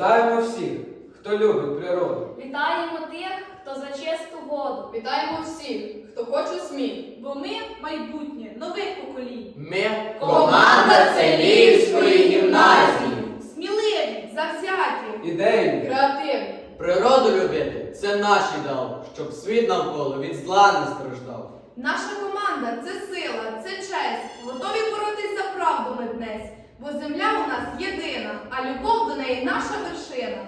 Вітаємо всіх, хто любить природу. Вітаємо тих, хто за чисту воду. Вітаємо всіх, хто хоче змін. Бо ми майбутнє нових поколінь. Ми Команда Целівської гімназії. Сміливі, завзяті. Ідейні, Креативні. природу любити це наш ідеал, щоб світ навколо від зла не страждав. Наша команда це сила, це честь. Готові боротись за правду ми днесь. Бо земля у нас єдина, а любов до неї наша вершина.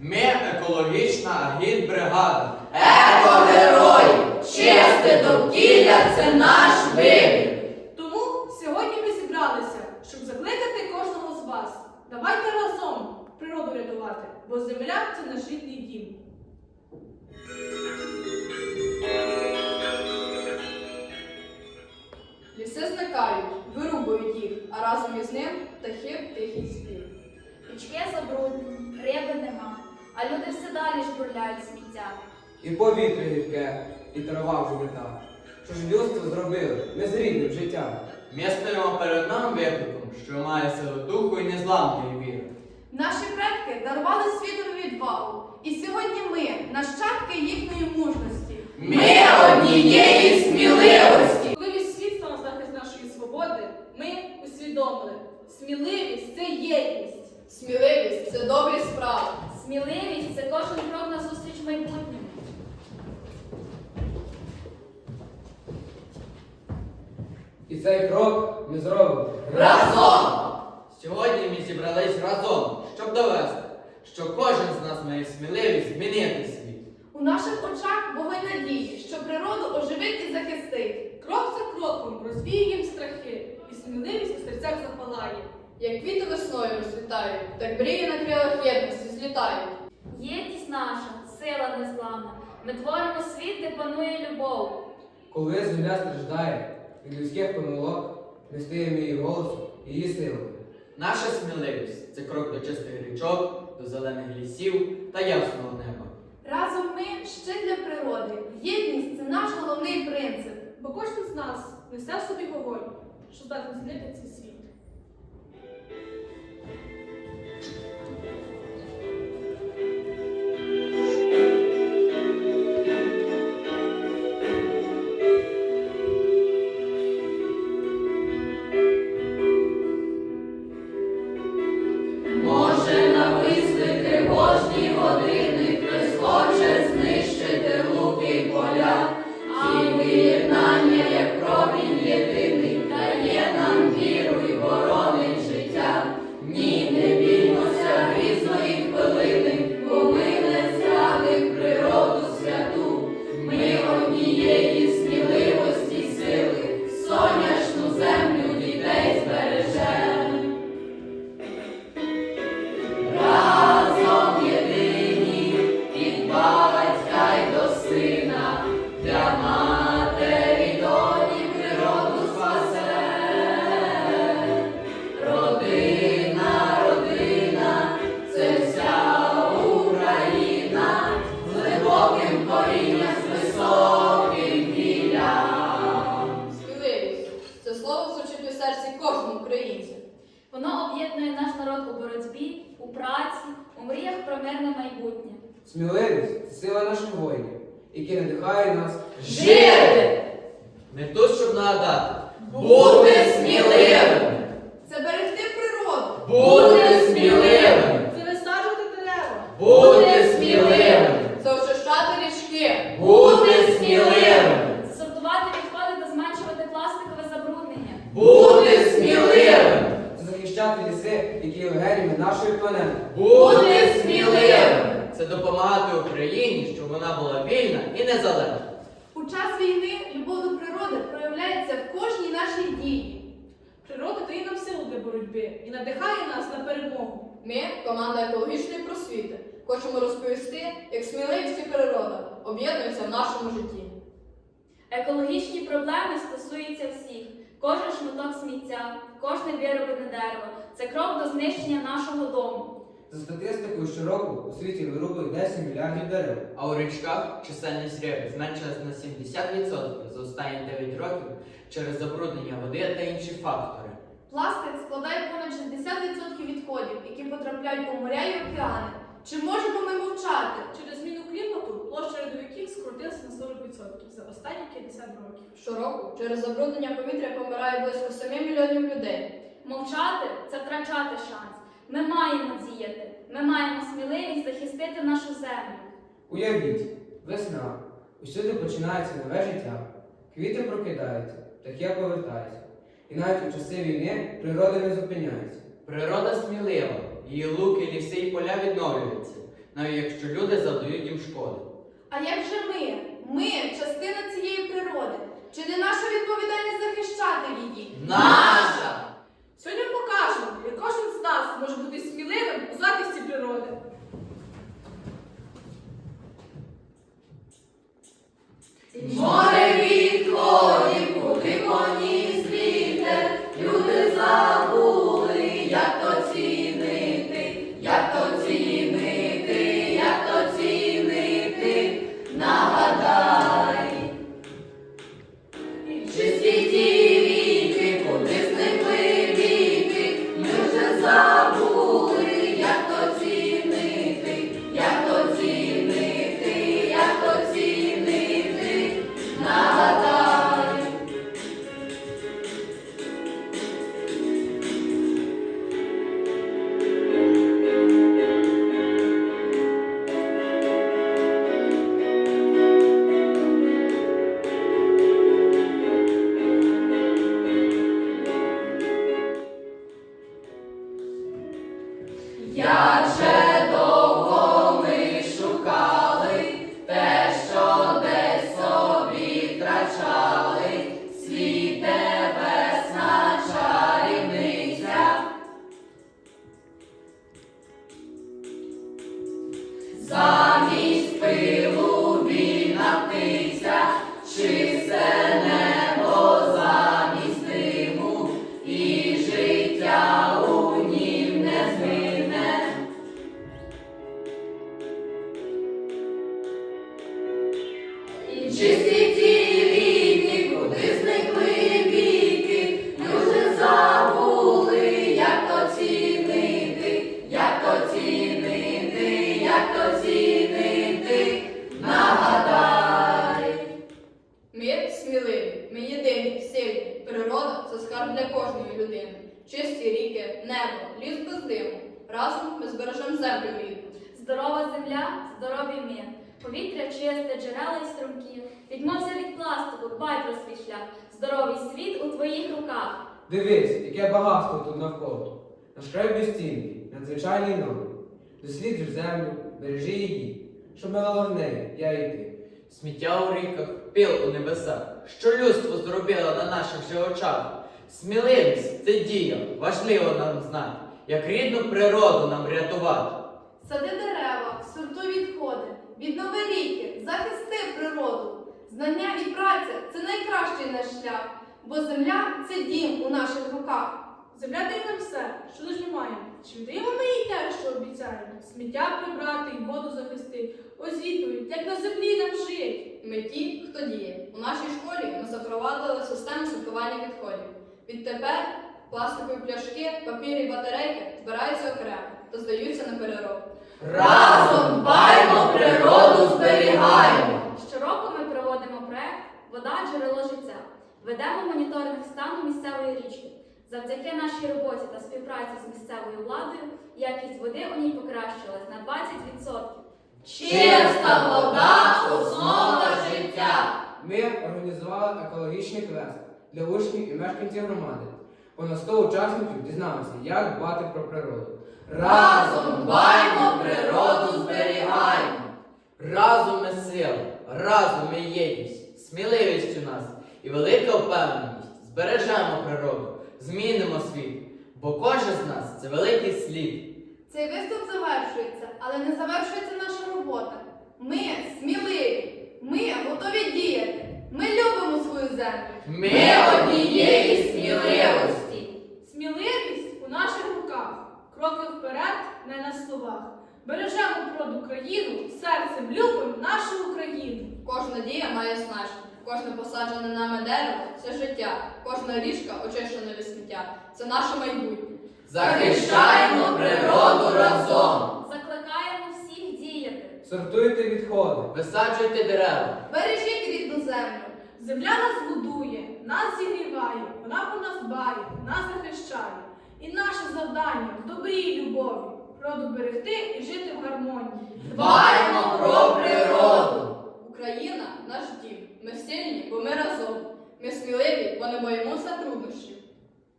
Ми екологічна агітбригада. Екогерой! Чисте довкілля це наш вибір. Тому сьогодні ми зібралися, щоб закликати кожного з вас. Давайте разом природу рятувати, бо земля це наш рідний а разом із ним птахів тихий спів. Річки забруднені, риби нема, а люди все далі жбурляють сміття. і повітря гірке, і трава вже не та. Що ж людство зробило не з рідним життям. Ми стоїмо перед нами викликом, що має силу духу і незламної віри. Наші предки дарували світові відвагу, і сьогодні ми нащадки їхньої мужності. Ми однієї сміливості. Коли весь світ став на захист нашої свободи, ми усвідомили, сміливість це єдність. Сміливість це добрі справи. Сміливість це кожен крок на зустріч майбутньому. І цей крок ми зробимо. Разом! Сьогодні ми зібрались разом, щоб довести, що кожен з нас має сміливість змінити світ. У наших очах вогонь надії, що природу оживить і захистить. Крок за кроком розвіюємо страхи, і сміливість у серцях запалає. Як квіти весною розцвітають, так мрії на крилах єдності злітають. Єдність наша, сила незламна. Ми творимо світ, де панує любов. Коли земля страждає від людських помилок, ми стаємо її голосом, її силою. Наша сміливість це крок до чистих річок, до зелених лісів та ясного неба. Разом ми ще для природи. Єдність це наш головний принцип. Бо кожен з нас несе в собі вогонь, що здатний змінити світ. Сміливість сила наших воїнів, які надихає нас Жити! Не то, щоб нагадати, Бути сміливим! Це берегти природу! бути сміливим, Це висаджувати дерева, бути сміливим, Це очищати річки! бути сміливим, Це сортувати відходи та зменшувати пластикове забруднення. бути сміливим, це захищати ліси, які є легенями нашої планети. бути сміливим. Це допомагати Україні, щоб вона була вільна і незалежна. У час війни любов до природи проявляється в кожній нашій дії. природа дає нам силу для боротьби і надихає нас на перемогу. Ми, команда екологічної просвіти, хочемо розповісти, як сміливість і природа об'єднуються в нашому житті. Екологічні проблеми стосуються всіх. Кожен шматок сміття, кожне вироблене дерево це крок до знищення нашого дому. За статистикою щороку у світі вирубують 10 мільярдів дерев. А у річках чисельність риби зменшилась на 70% за останні 9 років через забруднення води та інші фактори. Пластик складає понад 60% відходів, які потрапляють у моря і океани. Чи можемо ми мовчати? Через зміну клімату площа льодовиків скоротилася на 40% за останні 50 років. Щороку через забруднення повітря помирає близько 7 мільйонів людей. Мовчати це втрачати шанс. Ми маємо діяти. Ми маємо сміливість захистити нашу землю. Уявіть, весна. Усюди починається нове життя. Квіти прокидаються, птахи повертаються. І навіть у часи війни природа не зупиняється. Природа смілива, її луки, ліси і поля відновлюються, навіть якщо люди завдають їм шкоди. А як же ми? Ми частина цієї природи. Чи не наша відповідальність захищати її? Наша! Сьогодні покажемо, як кожен з нас може бути Чисті ріки, небо, ліс без диму. Разом ми збережемо землю рідну. Здорова земля, здоровий мир. Повітря чисте, джерела й струмки. Відмовся від пластику, дбай про свій шлях. Здоровий світ у твоїх руках. Дивись, яке багатство тут навколо. Наш край безцінний, надзвичайний новий. Досліджуй землю, бережи її, щоб мала в неї я і ти. Сміття у ріках, пил у небесах, що людство зробило на наших же очах. Сміливість це дія, важливо нам знати, як рідну природу нам рятувати. Сади віднови ріки, захисти природу. Знання і праця це найкращий наш шлях, бо земля це дім у наших руках. Земля дає нам все, що лиш маємо. Чи віддаємо ми їй те, що обіцяємо? Сміття прибрати і воду захистити. Ось відповідь, як на землі нам жить. Ми ті, хто діє. У нашій школі ми запровадили систему сортування відходів. Відтепер пластикові пляшки, папір і батарейки збираються окремо та здаються на переробку. Разом дбаймо, природу зберігаємо. Щороку ми проводимо проект Вода джерело життя. Ведемо моніторинг стану місцевої річки. Завдяки нашій роботі та співпраці з місцевою владою якість води у ній покращилась на 20%. Чиста вода основа життя. Ми організували екологічний квест для учнів і мешканців громади. Понад 100 учасників дізналися, як дбати про природу. Разом дбаймо, природу зберігаємо. Разом ми сила, разом ми єдність, сміливість у нас і велика впевненість. Збережемо природу, змінимо світ, бо кожен з нас це великий слід. Цей виступ завершується, але не завершується наша робота. Ми сміливі, ми готові діяти. Ми любимо свою землю. Ми однієї сміливості. Сміливість у наших руках. Кроки вперед, не на словах. Бережемо природу країну, серцем любимо нашу Україну. Кожна дія має значення. Кожне посаджене нами дерево це життя, кожна річка очищена від сміття. це наше майбутнє. Захищаємо природу разом! Закликаємо всіх діяти. Сортуйте відходи. Висаджуйте дерева. Бережіть рідну землю. Земля нас будує, нас зігріває, вона про нас дбає, нас захищає. І наше завдання в добрі і любові, природу берегти і жити в гармонії. Дбаймо про природу! Україна наш дім. Ми сильні, бо ми разом. Ми сміливі, бо не боїмося труднощів.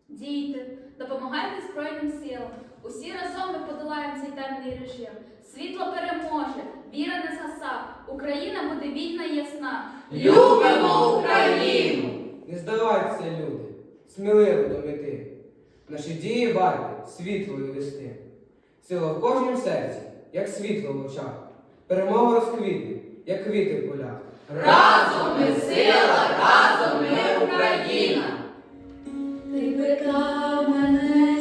Дійте, допомагайте Збройним силам. Усі разом ми подолаємо цей темний режим. Світло переможе, віра не згаса, Україна буде вільна і ясна. Любимо Україну! Не здавайтеся, люди, сміливо до мети. Наші дії варті світлою вести. Сила в кожнім серці, як світло в очах. Перемога розквітне, як квіти в полях. Разом ми сила, разом ми Україна! Ти питаєш.